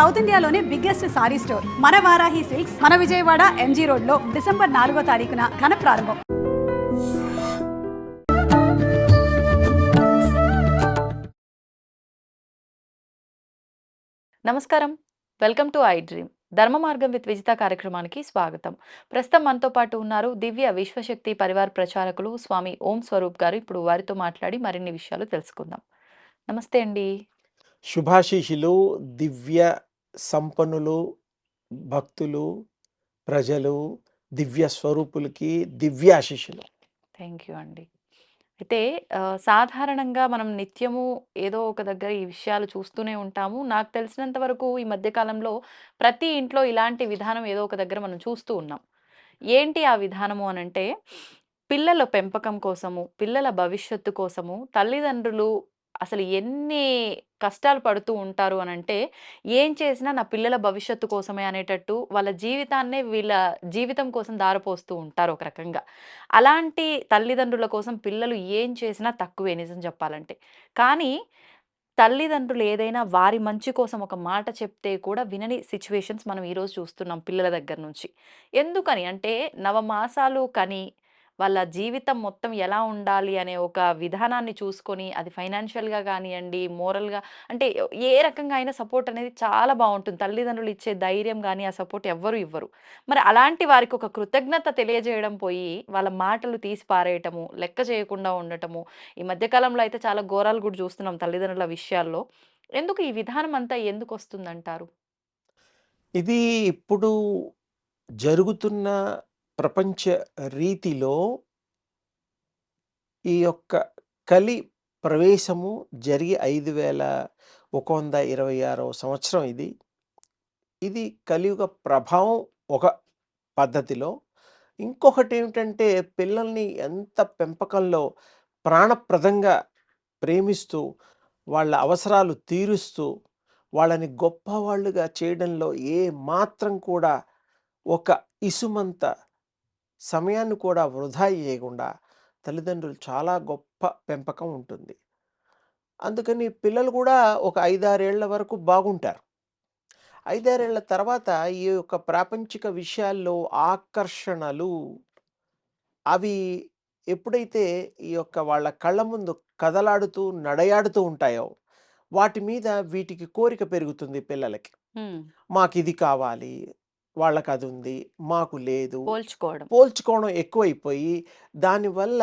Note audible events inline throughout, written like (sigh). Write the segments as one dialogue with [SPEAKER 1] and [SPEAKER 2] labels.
[SPEAKER 1] South ఇండియాలోనే biggest sorry store. మన Varahi silks మన విజయవాడ ఎంజీ రోడ్లో డిసెంబర్ నాలుగో తారీఖున ఘన ప్రారంభం.
[SPEAKER 2] నమస్కారం. Welcome to iDream. ధర్మ మార్గం విత్ విజిత కార్యక్రమానికి స్వాగతం. ప్రస్తుతం మనతో పాటు ఉన్నారు దివ్య విశ్వశక్తి పరివార్ ప్రచారకులు స్వామి ఓం స్వరూప్ గారు. ఇప్పుడు వారితో మాట్లాడి మరిన్ని విషయాలు తెలుసుకుందాం. నమస్తే అండి.
[SPEAKER 3] శుభాశీషులు. దివ్య సంపన్నులు భక్తులు ప్రజలు దివ్య స్వరూపులకి దివ్యాశిషులు
[SPEAKER 2] థ్యాంక్ యూ అండి. అయితే సాధారణంగా మనం నిత్యము ఏదో ఒక దగ్గర ఈ విషయాలు చూస్తూనే ఉంటాము. నాకు తెలిసినంత వరకు ఈ మధ్యకాలంలో ప్రతి ఇంట్లో ఇలాంటి విధానం ఏదో ఒక దగ్గర మనం చూస్తూ ఉన్నాం. ఏంటి ఆ విధానము అని అంటే పిల్లల పెంపకం కోసము పిల్లల భవిష్యత్తు కోసము తల్లిదండ్రులు అసలు ఎన్ని కష్టాలు పడుతూ ఉంటారు అని అంటే ఏం చేసినా నా పిల్లల భవిష్యత్తు కోసమే అనేటట్టు వాళ్ళ జీవితాన్నే వీళ్ళ జీవితం కోసం దారపోస్తూ ఉంటారు ఒక రకంగా. అలాంటి తల్లిదండ్రుల కోసం పిల్లలు ఏం చేసినా తక్కువే నిజం చెప్పాలంటే. కానీ తల్లిదండ్రులు ఏదైనా వారి మంచి కోసం ఒక మాట చెప్తే కూడా వినని సిచ్యువేషన్స్ మనం ఈరోజు చూస్తున్నాం పిల్లల దగ్గర నుంచి. ఎందుకని అంటే నవమాసాలు కని వాళ్ళ జీవితం మొత్తం ఎలా ఉండాలి అనే ఒక విధానాన్ని చూసుకొని అది ఫైనాన్షియల్గా కానివ్వండి మోరల్గా అంటే ఏ రకంగా అయినా సపోర్ట్ అనేది చాలా బాగుంటుంది. తల్లిదండ్రులు ఇచ్చే ధైర్యం కానీ ఆ సపోర్ట్ ఎవ్వరు ఇవ్వరు. మరి అలాంటి వారికి ఒక కృతజ్ఞత తెలియజేయడం పోయి వాళ్ళ మాటలు తీసి పారేయటము లెక్క చేయకుండా ఉండటము ఈ మధ్యకాలంలో అయితే చాలా ఘోరాలు కూడా చూస్తున్నాం తల్లిదండ్రుల విషయాల్లో. ఎందుకు ఈ విధానం అంతా ఎందుకు వస్తుందంటారు?
[SPEAKER 3] ఇది ఇప్పుడు జరుగుతున్న ప్రపంచ రీతిలో ఈ యొక్క కలి ప్రవేశము జరిగి ఐదు వేల ఒక వంద ఇరవై ఆరవ సంవత్సరం ఇది. ఇది కలియుగ ప్రభావం ఒక పద్ధతిలో. ఇంకొకటి ఏమిటంటే పిల్లల్ని ఎంత పెంపకంలో ప్రాణప్రదంగా ప్రేమిస్తూ వాళ్ళ అవసరాలు తీరుస్తూ వాళ్ళని గొప్పవాళ్ళుగా చేయడంలో ఏ మాత్రం కూడా ఒక ఇసుమంత సమయాన్ని కూడా వృధా చేయకుండా తల్లిదండ్రులు చాలా గొప్ప పెంపకం ఉంటుంది. అందుకని పిల్లలు కూడా ఒక ఐదారేళ్ళ వరకు బాగుంటారు. ఐదారేళ్ళ తర్వాత ఈ యొక్క ప్రాపంచిక విషయాల్లో ఆకర్షణలు అవి ఎప్పుడైతే ఈ యొక్క వాళ్ళ కళ్ళ ముందు కదలాడుతూ నడయాడుతూ ఉంటాయో వాటి మీద వీటికి కోరిక పెరుగుతుంది పిల్లలకి. మాకు ఇది కావాలి వాళ్ళకి అది ఉంది మాకు లేదు.
[SPEAKER 2] పోల్చుకోవడం.
[SPEAKER 3] పోల్చుకోవడం ఎక్కువైపోయి దానివల్ల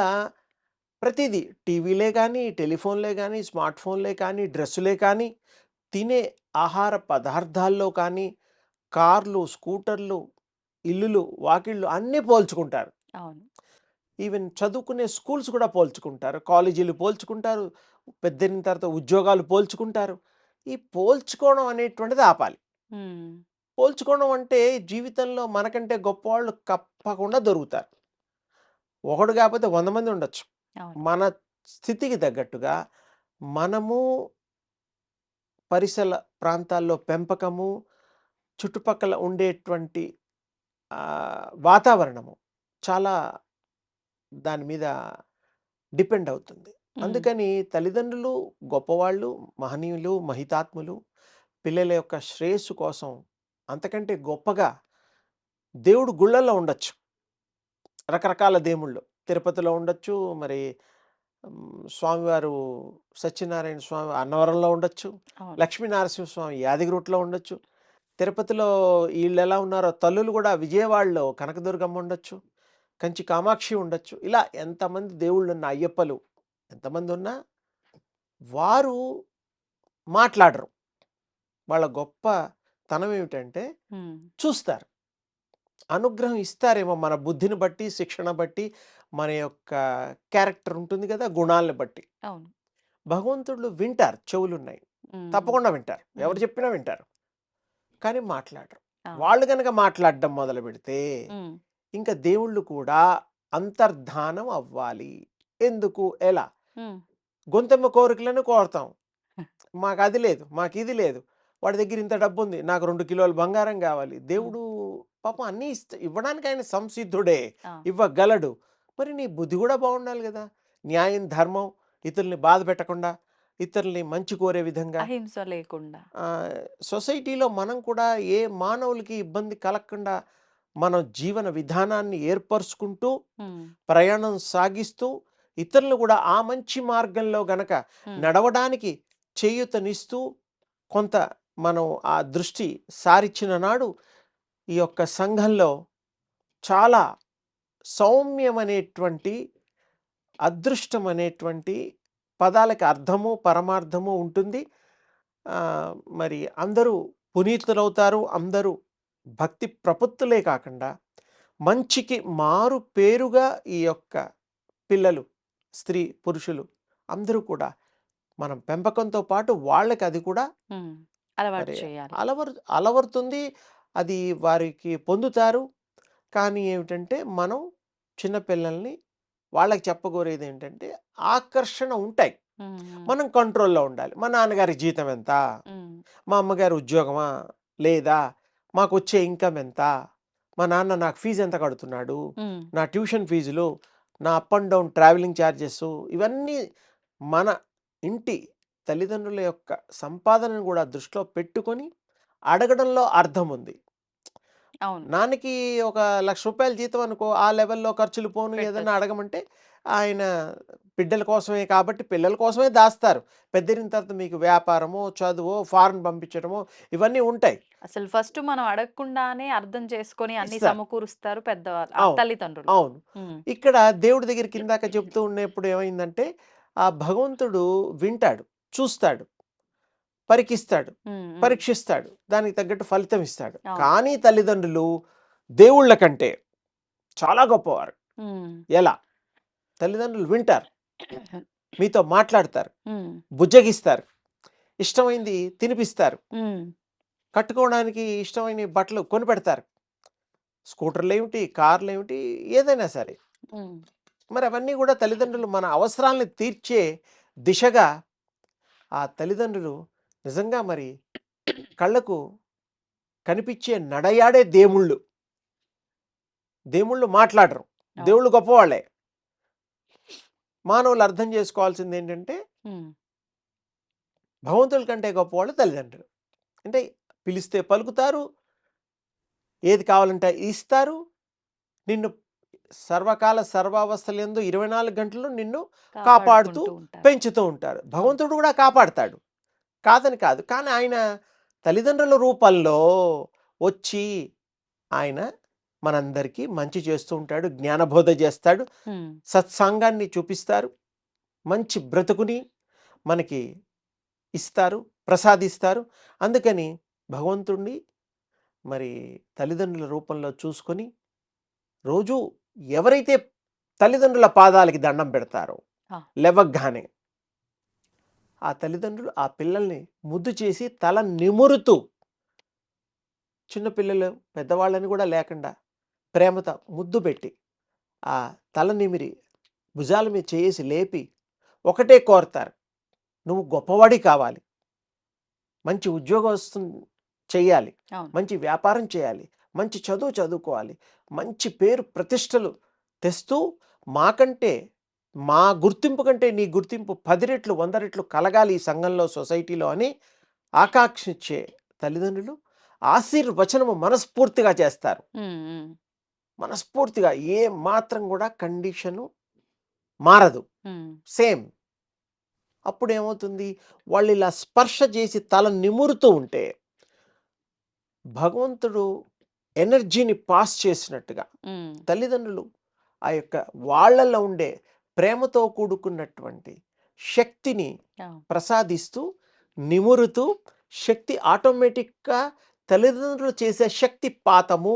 [SPEAKER 3] ప్రతిదీ టీవీలే కానీ టెలిఫోన్లే కానీ స్మార్ట్ ఫోన్లే కానీ డ్రెస్సులే కానీ తినే ఆహార పదార్థాల్లో కానీ కార్లు స్కూటర్లు ఇల్లులు వాకిళ్ళు అన్నీ పోల్చుకుంటారు.
[SPEAKER 2] అవును.
[SPEAKER 3] ఈవెన్ చదువుకునే స్కూల్స్ కూడా పోల్చుకుంటారు. కాలేజీలు పోల్చుకుంటారు. పెద్దయిన తర్వాత ఉద్యోగాలు పోల్చుకుంటారు. ఈ పోల్చుకోవడం అనేటువంటిది ఆపాలి. పోల్చుకోవడం అంటే జీవితంలో మనకంటే గొప్పవాళ్ళు తప్పకుండా దొరుకుతారు. ఒకడు కాకపోతే వంద మంది ఉండొచ్చు. మన స్థితికి తగ్గట్టుగా మనము పరిసర ప్రాంతాల్లో పెంపకము చుట్టుపక్కల ఉండేటువంటి వాతావరణము చాలా దాని మీద డిపెండ్ అవుతుంది. అందుకని తల్లిదండ్రులు గొప్పవాళ్ళు మహనీయులు మహితాత్ములు పిల్లల యొక్క శ్రేయస్సు కోసం అంతకంటే గొప్పగా దేవుడు గుళ్ళల్లో ఉండొచ్చు. రకరకాల దేవుళ్ళు. తిరుపతిలో ఉండొచ్చు మరి స్వామివారు సత్యనారాయణ స్వామి అన్నవరంలో ఉండొచ్చు లక్ష్మీనరసింహ స్వామి యాదగిరిగుట్టలో ఉండొచ్చు. తిరుపతిలో వీళ్ళు ఎలా ఉన్నారో తల్లులు కూడా విజయవాడలో కనకదుర్గమ్మ ఉండొచ్చు కంచి కామాక్షి ఉండొచ్చు. ఇలా ఎంతమంది దేవుళ్ళు ఉన్న అయ్యప్పలు ఎంతమంది ఉన్నా వారు మాట్లాడరు. వాళ్ళ గొప్ప తనం ఏమిటంటే చూస్తారు. అనుగ్రహం ఇస్తారేమో మన బుద్ధిని బట్టి శిక్షణ బట్టి మన యొక్క క్యారెక్టర్ ఉంటుంది కదా గుణాలను బట్టి. భగవంతుడు వింటారు చెవులున్నాయి. తప్పకుండా వింటారు. ఎవరు చెప్పినా వింటారు. కానీ మాట్లాడరు. వాళ్ళు కనుక మాట్లాడడం మొదలు పెడితే ఇంకా దేవుళ్ళు కూడా అంతర్ధానం అవ్వాలి. ఎందుకు? ఎలా? గొంతెమ్మ కోరికలను కోరుతాం. మాకు అది లేదు మాకు ఇది లేదు. వాడి దగ్గర ఇంత డబ్బు ఉంది నాకు రెండు కిలోలు బంగారం కావాలి. దేవుడు పాపం అన్నీ ఇస్త ఇవ్వడానికి ఆయన సంసిద్ధుడే ఇవ్వగలడు. మరి నీ బుద్ధి కూడా బాగుండాలి కదా! న్యాయం ధర్మం ఇతరుల్ని బాధ పెట్టకుండా ఇతరుల్ని మంచి కోరే విధంగా.
[SPEAKER 2] అహింస లేకుండా.
[SPEAKER 3] సొసైటీలో మనం కూడా ఏ మానవులకి ఇబ్బంది కలగకుండా మన జీవన విధానాన్ని ఏర్పరచుకుంటూ ప్రయాణం సాగిస్తూ ఇతరులు కూడా ఆ మంచి మార్గంలో గనక నడవడానికి చేయూతనిస్తూ కొంత మనం ఆ దృష్టి సారిచ్చిన నాడు ఈ యొక్క సంఘంలో చాలా సౌమ్యమనేటువంటి అదృష్టం అనేటువంటి పదాలకి అర్థము పరమార్థము ఉంటుంది. మరి అందరూ పునీతులవుతారు అందరూ భక్తి ప్రపత్తులే కాకుండా మంచికి మారు పేరుగా ఈ యొక్క పిల్లలు స్త్రీ పురుషులు అందరూ కూడా మనం పెంపకంతో పాటు వాళ్ళకి అది కూడా
[SPEAKER 2] అలవాటు చేయాలి.
[SPEAKER 3] అలవరు అలవరుతుంది అది వారికి పొందుతారు. కానీ ఏమిటంటే మనం చిన్నపిల్లల్ని వాళ్ళకి చెప్పగోరేది ఏంటంటే ఆకర్షణ ఉంటాయి. మనం కంట్రోల్లో ఉండాలి. మా నాన్నగారి జీతం ఎంత? మా అమ్మగారి ఉద్యోగమా? లేదా? మాకు వచ్చే ఇన్కమ్ ఎంత? మా నాన్న నాకు ఫీజు ఎంత కడుతున్నాడు? నా ట్యూషన్ ఫీజులు నా up and down travelling charges ఇవన్నీ మన ఇంటి తల్లిదండ్రుల యొక్క సంపాదనను కూడా దృష్టిలో పెట్టుకొని అడగడంలో అర్థం ఉంది
[SPEAKER 2] అవును.
[SPEAKER 3] నాన్నకి ఒక లక్ష రూపాయల జీతం అనుకో ఆ లెవెల్లో ఖర్చులు పోను ఏదైనా. అడగమంటే ఆయన బిడ్డల కోసమే కాబట్టి పిల్లల కోసమే దాస్తారు. పెద్దరిన తర్వాత మీకు వ్యాపారమో చదువో ఫారెన్ పంపించడమో ఇవన్నీ ఉంటాయి.
[SPEAKER 2] అసలు ఫస్ట్ మనం అడగకుండానే అర్థం చేసుకొని అన్ని. సమకూరుస్తారు పెద్దవాళ్ళు. తల్లిదండ్రులు.
[SPEAKER 3] అవును. ఇక్కడ దేవుడి దగ్గర కిందాక చెప్తూ ఉన్నప్పుడు ఏమైందంటే ఆ భగవంతుడు వింటాడు. చూస్తాడు పరికిస్తాడు పరీక్షిస్తాడు దానికి తగ్గట్టు ఫలితం ఇస్తాడు. కానీ తల్లిదండ్రులు దేవుళ్ళ కంటే చాలా గొప్పవారు. ఎలా? తల్లిదండ్రులు వింటారు (coughs) మీతో మాట్లాడతారు బుజ్జగిస్తారు ఇష్టమైంది తినిపిస్తారు. కట్టుకోవడానికి ఇష్టమైన బట్టలు కొనిపెడతారు. స్కూటర్లు ఏమిటి కార్లు ఏమిటి ఏదైనా సరే. మరి అవన్నీ కూడా తల్లిదండ్రులు మన అవసరాలను తీర్చే దిశగా ఆ తల్లిదండ్రులు నిజంగా మరి కళ్ళకు కనిపించే నడయాడే దేవుళ్ళు. దేవుళ్ళు మాట్లాడరు. దేవుళ్ళు గొప్పవాళ్ళే. మానవులు అర్థం చేసుకోవాల్సింది ఏంటంటే భగవంతుల కంటే గొప్పవాళ్ళు తల్లిదండ్రులు. అంటే పిలిస్తే పలుకుతారు ఏది కావాలంటే ఇస్తారు. నిన్ను సర్వకాల సర్వావస్థలందు ఇరవై నాలుగు గంటలు నిన్ను కాపాడుతూ. పెంచుతూ ఉంటారు. భగవంతుడు కూడా కాపాడతాడు. కాదని కాదు. కానీ ఆయన తల్లిదండ్రుల రూపంలో వచ్చి ఆయన మనందరికీ మంచి చేస్తూ ఉంటాడు. జ్ఞానబోధ చేస్తాడు. సత్సంగాన్ని చూపిస్తారు. మంచి బ్రతుకుని మనకి ఇస్తారు. ప్రసాదిస్తారు. అందుకని భగవంతుణ్ణి మరి తల్లిదండ్రుల రూపంలో చూసుకొని రోజు ఎవరైతే తల్లిదండ్రుల పాదాలకి దండం పెడతారో. లేవగ్గానే ఆ తల్లిదండ్రులు ఆ పిల్లల్ని ముద్దు చేసి తల నిమురుతూ చిన్నపిల్లలు పెద్దవాళ్ళని కూడా లేకుండా ప్రేమతో ముద్దు పెట్టి ఆ తల నిమిరి భుజాల మీద చేసి లేపి ఒకటే కోరతారు నువ్వు గొప్పవాడి కావాలి మంచి ఉద్యోగం చేయాలి
[SPEAKER 2] అవును.
[SPEAKER 3] మంచి వ్యాపారం చేయాలి మంచి చదువు చదువుకోవాలి. మంచి పేరు ప్రతిష్టలు తెస్తూ మాకంటే మా గుర్తింపు కంటే నీ గుర్తింపు పది రెట్లు వంద రెట్లు కలగాలి ఈ సంఘంలో సొసైటీలో అని ఆకాంక్షించే తల్లిదండ్రులు ఆశీర్వచనము మనస్ఫూర్తిగా చేస్తారు. మనస్ఫూర్తిగా ఏ మాత్రం కూడా కండిషను మారదు. సేమ్. అప్పుడు ఏమవుతుంది వాళ్ళు ఇలా స్పర్శ చేసి తల నిమురుతూ ఉంటే భగవంతుడు ఎనర్జీని పాస్ చేసినట్టుగా తల్లిదండ్రులు ఆ యొక్క వాళ్ళల్లో ఉండే ప్రేమతో కూడుకున్నటువంటి శక్తిని. ప్రసాదిస్తూ నిమురుతూ శక్తి ఆటోమేటిక్గా తల్లిదండ్రులు చేసే శక్తి పాతము.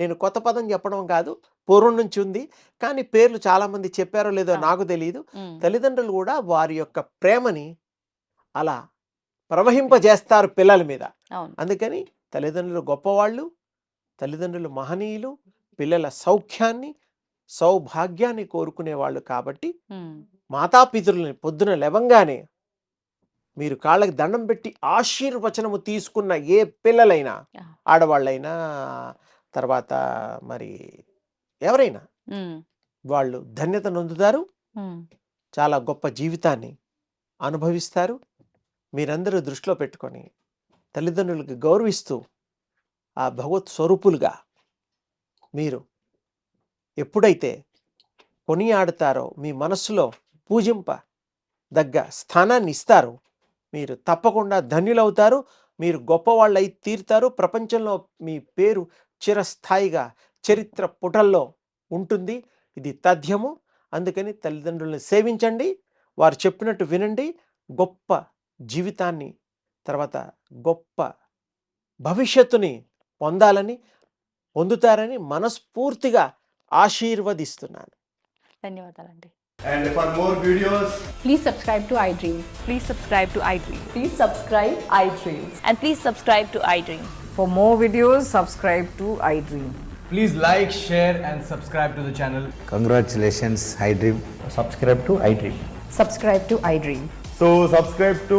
[SPEAKER 3] నేను కొత్త పదం చెప్పడం కాదు పూర్వం నుంచి ఉంది. కానీ పేర్లు చాలామంది చెప్పారో లేదో. నాకు తెలియదు తల్లిదండ్రులు కూడా వారి యొక్క ప్రేమని అలా ప్రవహింపజేస్తారు పిల్లల మీద. అందుకని తల్లిదండ్రులు గొప్పవాళ్ళు తల్లిదండ్రులు మహనీయులు పిల్లల సౌఖ్యాన్ని సౌభాగ్యాన్ని కోరుకునేవాళ్ళు కాబట్టి
[SPEAKER 2] ఉమ్,
[SPEAKER 3] మాతాపితరులని పొద్దున లేవంగానే మీరు కాళ్ళకి దండం పెట్టి ఆశీర్వచనము తీసుకున్న ఏ పిల్లలైనా. ఆడవాళ్ళైనా తర్వాత మరి ఎవరైనా వాళ్ళు ధన్యత నొందుతారు. చాలా గొప్ప జీవితాన్ని అనుభవిస్తారు. మీరందరూ దృష్టిలో పెట్టుకొని తల్లిదండ్రులకు గౌరవిస్తూ ఆ భగవత్ స్వరూపులుగా మీరు ఎప్పుడైతే కొనియాడతారో మీ మనస్సులో పూజింప దగ్గ స్థానాన్ని ఇస్తారో మీరు తప్పకుండా ధన్యులవుతారు మీరు గొప్పవాళ్ళై తీరుతారు ప్రపంచంలో మీ పేరు చిరస్థాయిగా చరిత్ర పుటల్లో ఉంటుంది. ఇది తథ్యము. అందుకని తల్లిదండ్రులను సేవించండి. వారు చెప్పినట్టు వినండి. గొప్ప జీవితాన్ని తర్వాత గొప్ప భవిష్యత్తుని పొందాలని పొందుతారని మనస్ఫూర్తిగా ఆశీర్వదిస్తున్నాను
[SPEAKER 2] ధన్యవాదాలండి
[SPEAKER 4] And for more videos,
[SPEAKER 5] Please subscribe to iDream.
[SPEAKER 2] Please subscribe to iDream
[SPEAKER 5] Please subscribe iDream.
[SPEAKER 2] and please subscribe to iDream.
[SPEAKER 6] For more videos, subscribe to iDream.
[SPEAKER 4] please like, share, and subscribe to the channel.
[SPEAKER 7] Congratulations, iDream.
[SPEAKER 8] subscribe to iDream.
[SPEAKER 5] Subscribe to iDream.
[SPEAKER 4] So, subscribe to